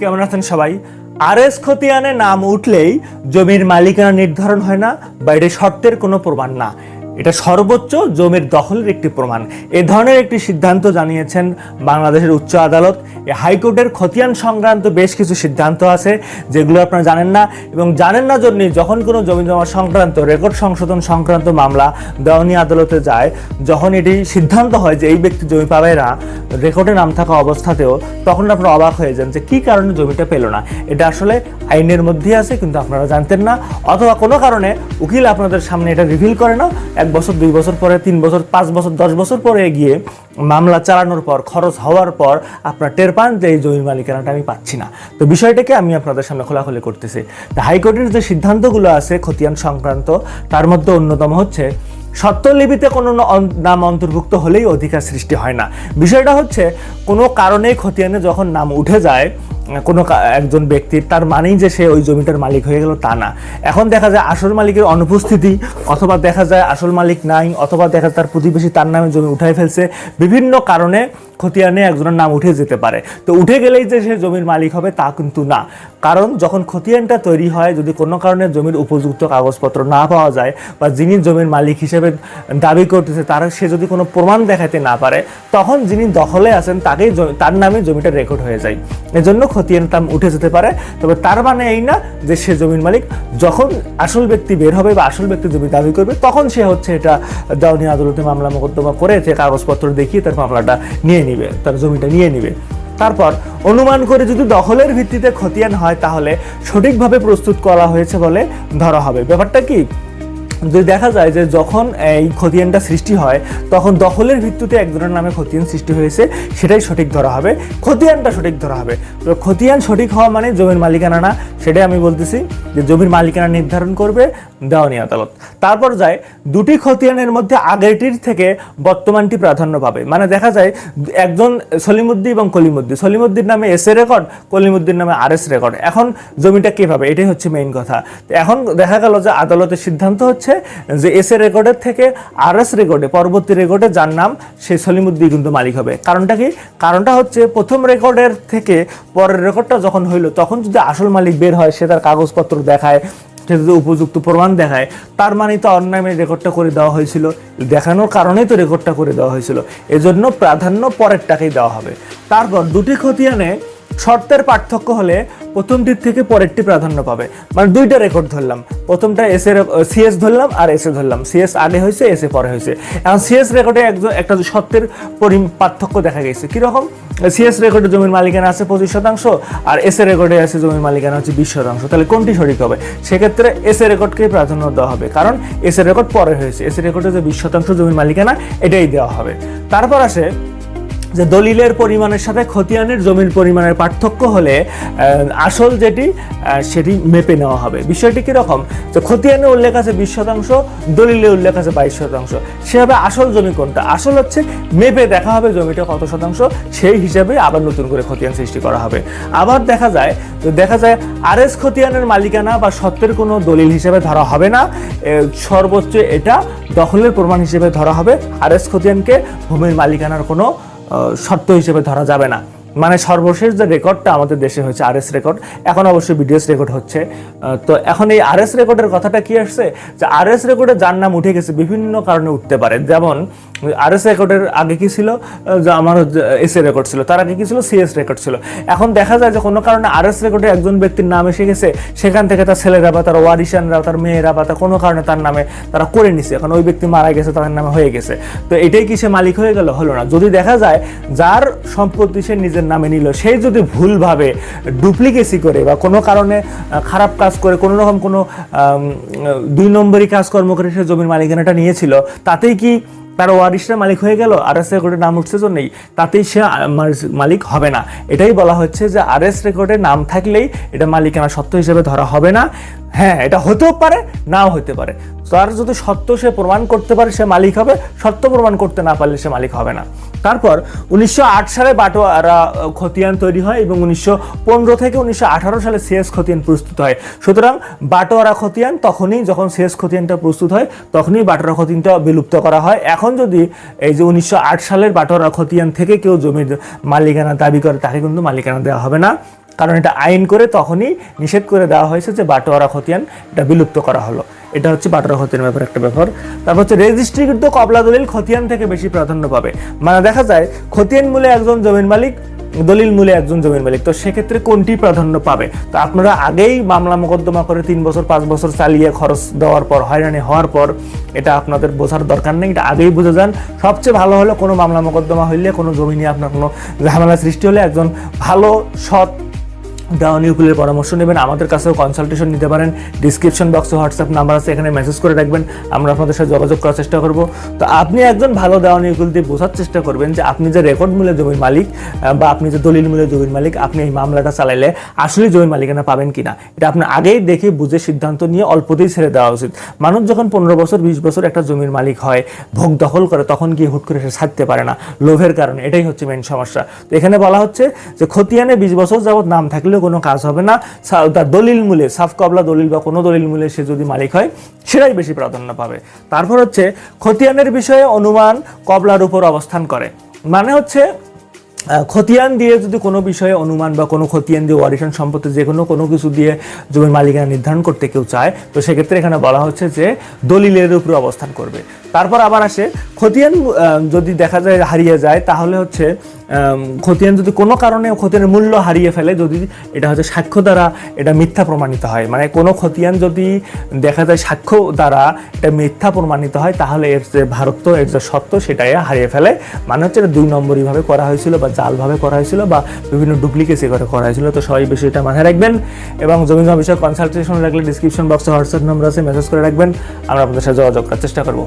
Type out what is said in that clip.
কেমন আছেন সবাই? আর এস খতিয়ানে নাম উঠলেই জমির মালিকানা নির্ধারণ হয় না বাইরে শর্তের কোনো প্রমাণ না। এটা সর্বোচ্চ জমির দখলের একটি প্রমাণ। এ ধরনের একটি সিদ্ধান্ত জানিয়েছেন বাংলাদেশের উচ্চ আদালত। হাইকোর্টের খতিয়ান সংক্রান্ত বেশ কিছু সিদ্ধান্ত আছে, যেগুলো আপনারা জানেন না এবং জানেন না জন্যই যখন কোনো জমি জমা সংক্রান্ত, রেকর্ড সংশোধন সংক্রান্ত মামলা দেওয়ানি আদালতে যায়, যখন এটি সিদ্ধান্ত হয় যে এই ব্যক্তি জমি পাবে না, রেকর্ডে নাম থাকা অবস্থাতেও তখন আপনারা অবাক হয়ে যান যে কী কারণে জমিটা পেল না। এটা আসলে আইনের মধ্যেই আছে, কিন্তু আপনারা জানতেন না, অথবা কোনো কারণে উকিল আপনাদের সামনে এটা রিভিল করে না এক বছর, দুই বছর পরে, তিন বছর, পাঁচ বছর, দশ বছর পরে গিয়ে মামলা চালানোর পর, খরচ হওয়ার পর আপনার টের পান যে এই জমির মালিকানাটা আমি পাচ্ছি না। তো বিষয়টাকে আমি আপনাদের সামনে খোলাখুলি করতেছি। তো হাইকোর্টের যে সিদ্ধান্তগুলো আছে খতিয়ান সংক্রান্ত, তার মধ্যে অন্যতম হচ্ছে স্বত্বলিপিতে কোনো নাম অন্তর্ভুক্ত হলেই অধিকার সৃষ্টি হয় না। বিষয়টা হচ্ছে, কোনো কারণে খতিয়ানে যখন নাম উঠে যায় কোনো একজন ব্যক্তির তার মানেই যে সে ওই জমিটার মালিক হয়ে গেল তা না। এখন দেখা যায় আসল মালিকের অনুপস্থিতি, অথবা দেখা যায় আসল মালিক নাই, অথবা দেখা যায় তার প্রতিবেশী তার নামে জমি উঠাই ফেলছে। বিভিন্ন কারণে খতিয়ানে একজনের নাম উঠে যেতে পারে। তো উঠে গেলেই যে সে জমির মালিক হবে তা কিন্তু না। কারণ যখন খতিয়ানটা তৈরি হয়, যদি কোনো কারণে জমির উপযুক্ত কাগজপত্র না পাওয়া যায় বা যিনি জমির মালিক হিসেবে দাবি করতেছে, তার সে যদি কোনো প্রমাণ দেখাতে না পারে, তখন যিনি দখলে আছেন, তাকেই তার নামে জমিটা রেকর্ড হয়ে যায়। এজন্য খতিয়ান দাম উঠে যেতে পারে। তবে তার মানে এই না যে সে জমির মালিক যখন আসল ব্যক্তি বের হবে বা আসল ব্যক্তি জমি দাবি করবে, তখন সে হচ্ছে এটা দেওয়ানি আদালতে মামলা মোকদ্দমা করে, যে কাগজপত্র দেখিয়ে তার মামলাটা নিয়ে নিয়ে নিবে, তার জমিটা নিয়ে নিবে। তারপর অনুমান করে যদি দখলের ভিত্তিতে খতিয়ান হয়, তাহলে সঠিকভাবে প্রস্তুত করা হয়েছে বলে ধরা হবে। ব্যাপারটা কি? যদি দেখা যায় যে যখন এই খতিয়ানটা সৃষ্টি হয়, তখন দখলের ভিত্তিতে একজনের নামে খতিয়ান সৃষ্টি হয়েছে, সেটাই সঠিক ধরা হবে। খতিয়ানটা সঠিক ধরা হবে। তো খতিয়ান সঠিক হওয়া মানে জমির মালিকানা না, সেটাই আমি বলতেছি যে জমির মালিকানা নির্ধারণ করবে দেওয়ানি আদালত। তারপর যায়, দুটি খতিয়ানের মধ্যে আগেরটির থেকে বর্তমানটি প্রাধান্য পাবে। মানে দেখা যায়, একজন সলিমুদ্দি এবং কলিমুদ্দি। সলিমুদ্দির নামে এস এ রেকর্ড, কলিমুদ্দির নামে আর এস রেকর্ড। এখন জমিটা কে পাবে? এটাই হচ্ছে মেইন কথা। এখন দেখা গেল যে আদালতের সিদ্ধান্ত হচ্ছে যে এস এ রেকর্ডের থেকে আর এস রেকর্ডে পরবর্তী রেকর্ডে যার নাম সেই সলিমুদ্দি কিন্তু মালিক হবে। কারণটা কি? কারণটা হচ্ছে প্রথম রেকর্ডের থেকে পরের রেকর্ডটা যখন হইল, তখন যদি আসল মালিক বের হয়, সে তার কাগজপত্র দেখায়, সে যদি উপযুক্ত প্রমাণ দেখায়, তার মানে তো অন্যায় রেকর্ডটা করে দেওয়া হয়েছিল। দেখানোর কারণেই তো রেকর্ডটা করে দেওয়া হয়েছিল। এজন্য প্রাধান্য পরের টাকাই দেওয়া হবে। তারপর দুটি খতিয়ানে শর্তের পার্থক্য হলে প্রথমটির থেকে পরেরটি প্রাধান্য পাবে। মানে দুইটা রেকর্ড ধরলাম। প্রথমটা এস এর সিএস ধরলাম আর এস ধরলাম। সিএস আগে হয়েছে এস পরে হয়েছে। এখন সিএস রেকর্ডে একজন একটা সত্যের পরি পার্থক্য দেখা গেছে। কীরকম? সিএস রেকর্ডে জমির মালিকানা আছে পঁচিশ শতাংশ আর এস এ রেকর্ডে আছে জমির মালিকানা হচ্ছে বিশ শতাংশ। তাহলে কোনটি সঠিক হবে? সেক্ষেত্রে এস এ রেকর্ডকেই প্রাধান্য দেওয়া হবে। কারণ এস এ রেকর্ড পরে হয়েছে। এস এ রেকর্ডে যে বিশ শতাংশ জমির মালিকানা, এটাই দেওয়া হবে। তারপর আসে যে দলিলের পরিমাণের সাথে খতিয়ানের জমির পরিমাণের পার্থক্য হলে আসল যেটি সেটি মেপে নেওয়া হবে। বিষয়টি কীরকম? যে খতিয়ানে উল্লেখ আছে বিশ শতাংশ, দলিলে উল্লেখ আছে বাইশ শতাংশ। সেভাবে আসল জমি কোনটা? আসল হচ্ছে মেপে দেখা হবে জমিটা কত শতাংশ, সেই হিসাবে আবার নতুন করে খতিয়ান সৃষ্টি করা হবে। আবার দেখা যায় তো দেখা যায় আর এস খতিয়ানের মালিকানা বা সত্ত্বের কোনো দলিল হিসেবে ধরা হবে না। সর্বোচ্চ এটা দখলের প্রমাণ হিসেবে ধরা হবে। আর এস খতিয়ানকে ভূমির মালিকানার কোনো শর্ত হিসেবে ধরা যাবে না। মানে সর্বশেষ যে রেকর্ডটা আমাদের দেশে হয়েছে আর এস রেকর্ড, এখন অবশ্যই বিডিএস রেকর্ড হচ্ছে। তো এখন এই আর এস রেকর্ডের কথাটা কি আসছে? যে আর এস রেকর্ডে যার নাম উঠে গেছে, বিভিন্ন কারণে উঠতে পারে। যেমন আর এস রেকর্ডের আগে কি ছিল? আমার এস রেকর্ড ছিল। তার আগে কি ছিল? সিএস রেকর্ড ছিল। এখন দেখা যায় যে কোনো কারণে আর এস রেকর্ডে একজন ব্যক্তির নাম এসে গেছে, সেখান থেকে তার ছেলেরা বা তার ওয়ারিশানরা তার মেয়েরা বা তার কোনো কারণে তার নামে তারা করে নিছে। এখন ওই ব্যক্তি মারা গেছে, তার নামে হয়ে গেছে। তো এটাই কি সে মালিক হয়ে গেল? হলো না। যদি দেখা যায় যার সম্পত্তি সে নিজের নামে নিল সেই যদি ভুলভাবে ডুপ্লিকেসি করে বা কোনো কারণে খারাপ কাজ করে, কোনো রকম কোনো দুই নম্বরই কাজকর্ম করে সে জমির মালিকানাটা নিয়েছিল, তাতেই কি তার ওয়ারিশরা মালিক হয়ে গেল, আর এস রেকর্ডের নাম উঠছে তো নেই, তাতেই সে মালিক- হবে না। এটাই বলা হচ্ছে যে আর এস রেকর্ডের নাম থাকলেই এটা মালিকানা সত্য হিসেবে ধরা হবে না। হ্যাঁ এটা হতেও পারে, নাও হতে পারে। তার যদি সত্য সে প্রমাণ করতে পারে সে মালিক হবে, সত্য প্রমাণ করতে না পারলে সে মালিক হবে না। তারপর উনিশশো আট সালে বাটোয়ারা খতিয়ান তৈরি হয় এবং উনিশশো পনেরো থেকে উনিশশো আঠারো সালে সিএস খতিয়ান প্রস্তুত হয়। সুতরাং বাটোয়ারা খতিয়ান তখনই যখন সিএস খতিয়ানটা প্রস্তুত হয়, তখনই বাটোয়ারা খতিয়ানটা বিলুপ্ত করা হয়। এখন যদি এই যে উনিশশো আট সালের বাটোয়ারা খতিয়ান থেকে কেউ জমির মালিকানা দাবি করে, তাকে কিন্তু মালিকানা দেওয়া হবে না। কারণ এটা আইন করে তখনই নিষেধ করে দেওয়া হয়েছে যে বাটোয়ারা খতিয়ান এটা বিলুপ্ত করা হলো। এটা হচ্ছে বাটোয়ারা খতিয়ান ব্যাপারে একটা ব্যাপার। তারপর হচ্ছে রেজিস্ট্রিকৃত কবলা দলিল খতিয়ান থেকে বেশি প্রাধান্য পাবে। মানে দেখা যায় খতিয়ান মূলে একজন জমির মালিক, দলিল মূলে একজন জমির মালিক। তো সেক্ষেত্রে কোনটি প্রাধান্য পাবে? তো আপনারা আগেই মামলা মোকদ্দমা করে তিন বছর, পাঁচ বছর চালিয়ে খরচ দেওয়ার পর, হয়রানি হওয়ার পর, এটা আপনাদের বোঝার দরকার নেই। এটা আগেই বুঝে যান। সবচেয়ে ভালো হলো কোনো মামলা মোকদ্দমা হইলে কোনো জমি নিয়ে আপনার কোনো ঝামেলা সৃষ্টি হলে একজন ভালো, সৎ দেওয়ানি উকিলের পরামর্শ নেবেন। আমাদের কাছেও কনসালটেশন নিতে পারেন। ডিসক্রিপশন বক্সে হোয়াটসঅ্যাপ নাম্বার আছে, এখানে মেসেজ করে রাখবেন। আমরা আপনাদের সাথে যোগাযোগ করার চেষ্টা করব। তো আপনি একজন ভালো দেওয়ানি উকিল দিয়ে বোঝার চেষ্টা করবেন যে আপনি যে রেকর্ড মূল্যে জমির মালিক বা আপনি যে দলিল মূল্যে জমির মালিক, আপনি এই মামলাটা চালাইলে আসলে জমির মালিকানা পাবেন কিনা? এটা আপনি আগেই দেখে বুঝে সিদ্ধান্ত নিয়ে অল্পতেই ছেড়ে দেওয়া উচিত। মানুষ যখন পনেরো বছর, বিশ বছর একটা জমির মালিক হয়, ভোগ দখল করে, তখন গিয়ে হুট করে সে ছাড়তে পারে না। লোভের কারণে, এটাই হচ্ছে মেন সমস্যা। তো এখানে বলা হচ্ছে যে খতিয়ানে বিশ বছর যাবত নাম থাকলেও কোনো কাজ হবে না। তার দলিল মূলে, সাফ কবলা দলিল বা কোনো দলিল মূলে সে যদি মালিক হয়, সেটাই বেশি প্রাধান্য পাবে। তারপর হচ্ছে, খতিয়ানের বিষয়ে অনুমান কবলার উপর অবস্থান করে। মানে হচ্ছে খতিয়ান দিয়ে যদি কোনো বিষয়ে অনুমান বা কোনো খতিয়ান দিয়ে ওয়ারিশন সম্পত্তি যে কোনো কোনো কিছু দিয়ে জমির মালিকানা নির্ধারণ করতে কেউ চায়, তো সেক্ষেত্রে এখানে বলা হচ্ছে যে দলিলের উপরে অবস্থান করবে। তারপর আবার আসে, খতিয়ান যদি দেখা যায় হারিয়ে যায়, তাহলে হচ্ছে খতিয়ান যদি কোনো কারণে খতিয়ানের মূল্য হারিয়ে ফেলে, যদি এটা হচ্ছে সাক্ষ্য দ্বারা এটা মিথ্যা প্রমাণিত হয়। মানে কোনো খতিয়ান যদি দেখা যায় সাক্ষ্য দ্বারা এটা মিথ্যা প্রমাণিত হয়, তাহলে এর যে ভারত্ব, এর যে সত্য সেটাই হারিয়ে ফেলে। মানে হচ্ছে এটা দুই নম্বরইভাবে করা হয়েছিল বা জালভাবে করা হয়েছিল বা বিভিন্ন ডুপ্লিকেসি করে করা হয়েছিল। তো সবাই বেশি এটা মাথায় রাখবেন এবং জমি জমা বিষয়ে কনসালটেশন রাখলে ডিসক্রিপশন বক্সে হোয়াটসঅ্যাপ নম্বর আছে মেসেজ করে রাখবেন। আমরা আপনাদের সাথে যোগাযোগ করার চেষ্টা করব।